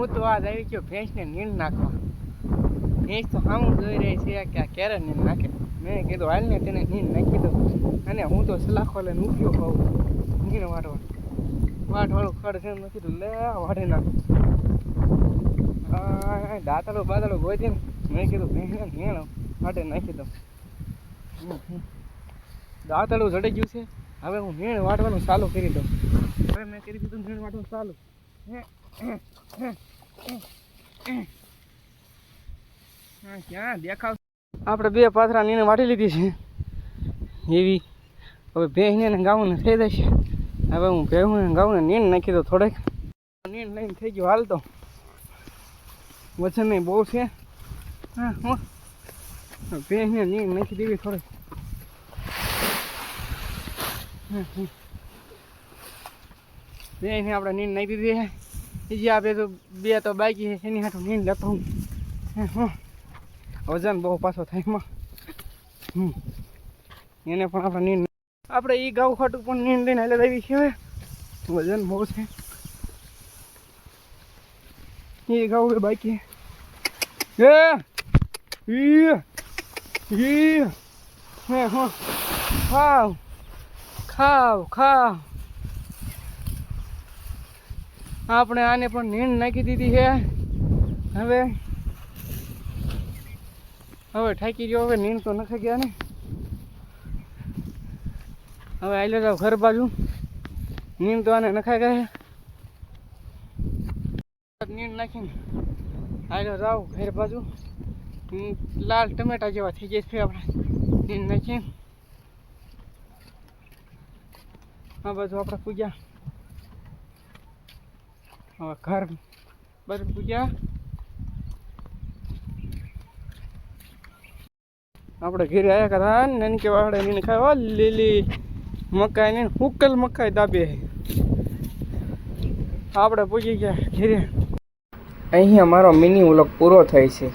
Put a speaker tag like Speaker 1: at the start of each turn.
Speaker 1: હું તો આજ આવી ગયો ભેંસને નીંદ નાખવા ભેંસ તો સામું જોઈ રહી છે કે આ ક્યારે નીંદ નાખે. મેં કીધું હાલ ને તેને નીંદ નાખી દઉં. અને હું તો સલાખો લઈને ઉઠ્યો હોઉં. નીંદ વાટવા વાટવાળું ખડ છે મેં કીધું લે વાટે નાખું. દાંતડો બાતડો ગોતી મેં કીધું ભેંસને નીણ વાટે નાખી દઉં. દાંતડું જડી ગયું છે. હવે હું નીણ વાટવાનું ચાલુ કરી દઉં. હવે મેં કરી દીધું નીણ વાટવાનું ચાલુ. હા, ક્યાં દેખાવ આપણે બે પાથરા નીને વાટી લીધી છે. એવી. હવે ભેંસને ને ગાઉને થઈ જશે હવે હું ભેહું ને ગાઉને નીણ નાખી દો થોડેક. નીણ લઈને થઈ ગયો હાલતો વજન નહીં બહુ છે. હા, હું. ભેંસને નીણ નાખી દેવી થોડીક. ભેંસને આપણે નીણ નાખી દીધી બીજી બે તો બે તો બાકી છે એની હાથું નીંદ લેતો હું. હે, હું. વજન બહુ પાછો થાય એમાં. હમ. એને પણ આપણે નીંદ આપણે એ ગાઉ ખાટું પણ નીંદ લઈને હાલે આવી છે વજન બહુ છે. એ ગાઉ બાકી ઈ! ઈ! હે હો. ખાવ. ખાવ ખાવ. આપણે આને પણ નીંદ નાખી દીધી છે. હવે હવે ઠાકી ગયો હવે નીંદ તો નખાઈ ગયા ને. હવે આઈ જાવ ઘર બાજુ. નીંદ તો આને નખાઈ ગયા નીંદ નાખીને આઈ જાવ ઘર બાજુ. લાલ ટમેટા જેવા થઈ જાય છે આપણે. નીંદ નાખીને આ બાજુ આપણે પૂજ્યા હવે ઘર બાજુ પૂજ્યા આપણે ઘેરે આવ્યા કરા ને કે વાડે નીને ખાવા લીલી મકાઈ ને હુકલ મકાઈ દાબે આપણે પૂછી ગયા ઘેરે. અહીંયા મારો મિની વ્લોગ પૂરો થાય છે.